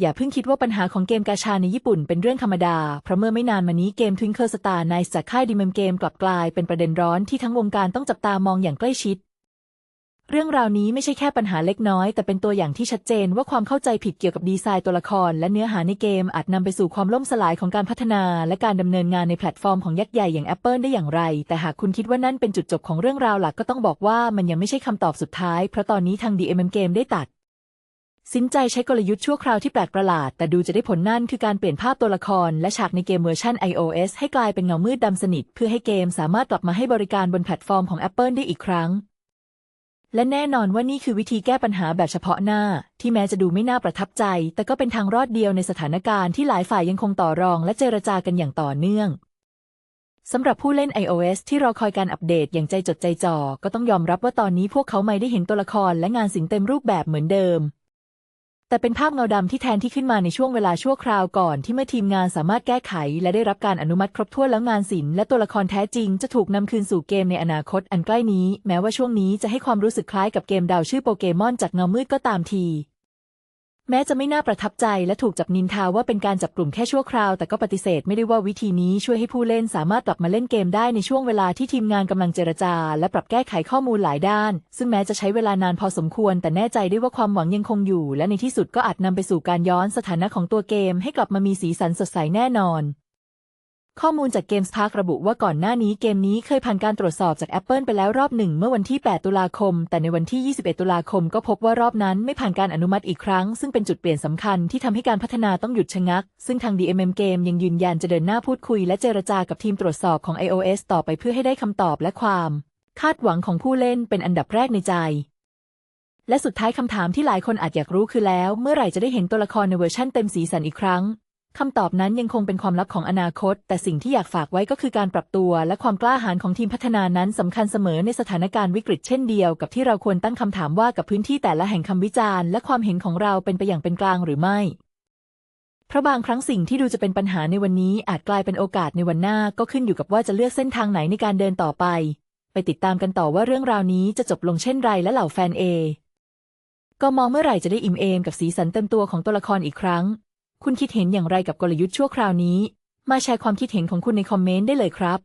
อย่าเพิ่งคิดว่าปัญหาของเกมกาชาในญี่ปุ่นเป็นเรื่องธรรมดา เพราะเมื่อไม่นานมานี้เกม Twinkle Star Nights จากค่ายดีมเกมกลับกลายเป็นประเด็นร้อนที่ทั้งวงการต้องจับตามองอย่างใกล้ชิด เรื่องราวนี้ไม่ใช่แค่ปัญหาเล็กน้อย แต่เป็นตัวอย่างที่ชัดเจนว่าความเข้าใจผิดเกี่ยวกับดีไซน์ตัวละคร และเนื้อหาในเกมอาจนำไปสู่ความล่มสลายของการพัฒนา และการดำเนินงานในแพลตฟอร์มของยักษ์ใหญ่อย่าง Apple ได้อย่างไร แต่หากคุณคิดว่านั่นเป็นจุดจบของเรื่องราวหลักก็ต้องบอกว่ามันยังไม่ใช่คำตอบสุดท้าย เพราะตอนนี้ทาง DMM Game ได้ตัด สินใจใช้กลยุทธ์ชั่วคราวที่แปลกประหลาด แต่ดูจะได้ผลนั่นคือการเปลี่ยนภาพตัวละคร และฉากในเกมเวอร์ชัน iOS ให้กลายเป็นเงามืดดำสนิท เพื่อให้เกมสามารถกลับมาให้บริการบนแพลตฟอร์มของ Apple ได้อีกครั้ง และแน่นอนว่านี่คือวิธีแก้ปัญหาแบบเฉพาะหน้า ที่แม้จะดูไม่น่าประทับใจ แต่ก็เป็นทางรอดเดียวในสถานการณ์ที่หลายฝ่ายยังคงต่อรอง และเจรจากันอย่างต่อเนื่องสำหรับผู้เล่น iOS ที่รอคอยการอัปเดตอย่างใจจดใจจ่อก็ต้องยอมรับว่าตอนนี้พวกเขาไม่ได้เห็นตัวละครและงานสิงเต็มรูปแบบเหมือนเดิม แต่เป็นภาพเงาดำที่แทนที่ขึ้นมาในช่วงเวลาชั่วคราวก่อนที่เมื่อทีมงานสามารถแก้ไข และได้รับการอนุมัติครบถ้วนแล้วงานศิลป์และตัวละครแท้จริงจะถูกนำคืนสู่เกมในอนาคตอันใกล้นี้ แม้ว่าช่วงนี้จะให้ความรู้สึกคล้ายกับเกมดาวชื่อโปเกมอนจากเงามืดก็ตามที แม้จะไม่น่าประทับใจและถูกจับนินทาว่าเป็นการจับกลุ่มแค่ชั่วคราว แต่ก็ปฏิเสธไม่ได้ว่าวิธีนี้ช่วยให้ผู้เล่นสามารถกลับมาเล่นเกมได้ในช่วงเวลาที่ทีมงานกำลังเจรจา และปรับแก้ไขข้อมูลหลายด้าน ซึ่งแม้จะใช้เวลานานพอสมควร แต่แน่ใจได้ว่าความหวังยังคงอยู่ และในที่สุดก็อาจนำไปสู่การย้อนสถานะของตัวเกม ให้กลับมามีสีสันสดใสแน่นอน ข้อมูลจาก Games Park ระบุว่าก่อนหน้านี้เกมนี้เคยผ่านการตรวจสอบจาก Apple ไปแล้วรอบหนึ่งเมื่อวันที่ 8 ตุลาคม แต่ในวันที่ 21 ตุลาคมก็พบว่ารอบนั้นไม่ผ่านการอนุมัติอีกครั้ง ซึ่งเป็นจุดเปลี่ยนสำคัญที่ทำให้การพัฒนาต้องหยุดชะงัก ซึ่งทาง DMM Game ยังยืนยันจะเดินหน้าพูดคุยและเจรจากับทีมตรวจสอบของ iOS ต่อไปเพื่อให้ได้คำตอบและความ คาดหวังของผู้เล่นเป็นอันดับแรกในใจและสุดท้ายคำถามที่หลายคนอาจอยากรู้คือแล้ว เมื่อไหร่จะได้เห็นตัวละครในเวอร์ชั่นเต็มสีสันอีกครั้ง คำตอบนั้นยังคงเป็นความลับของอนาคต แต่สิ่งที่อยากฝากไว้ก็คือการปรับตัวและความกล้าหาญของทีมพัฒนานั้นสำคัญเสมอในสถานการณ์วิกฤตเช่นเดียวกับที่เราควรตั้งคำถามว่ากับพื้นที่แต่ละแห่งคำวิจารณ์และความเห็นของเราเป็นไปอย่างเป็นกลางหรือไม่เพราะบางครั้งสิ่งที่ดูจะเป็นปัญหาในวันนี้อาจกลายเป็นโอกาสในวันหน้าก็ขึ้นอยู่กับว่าจะเลือกเส้นทางไหนในการเดินต่อไป ไปติดตามกันต่อว่าเรื่องราวนี้จะจบลงเช่นไรและเหล่าแฟนเอ ก็มองเมื่อไหร่จะได้อิ่มเอมกับสีสันเต็มตัวของตัวละครอีกครั้ง คุณคิดเห็นอย่างไรกับกลยุทธ์ชั่วคราวนี้ มาแชร์ความคิดเห็นของคุณในคอมเมนต์ได้เลยครับ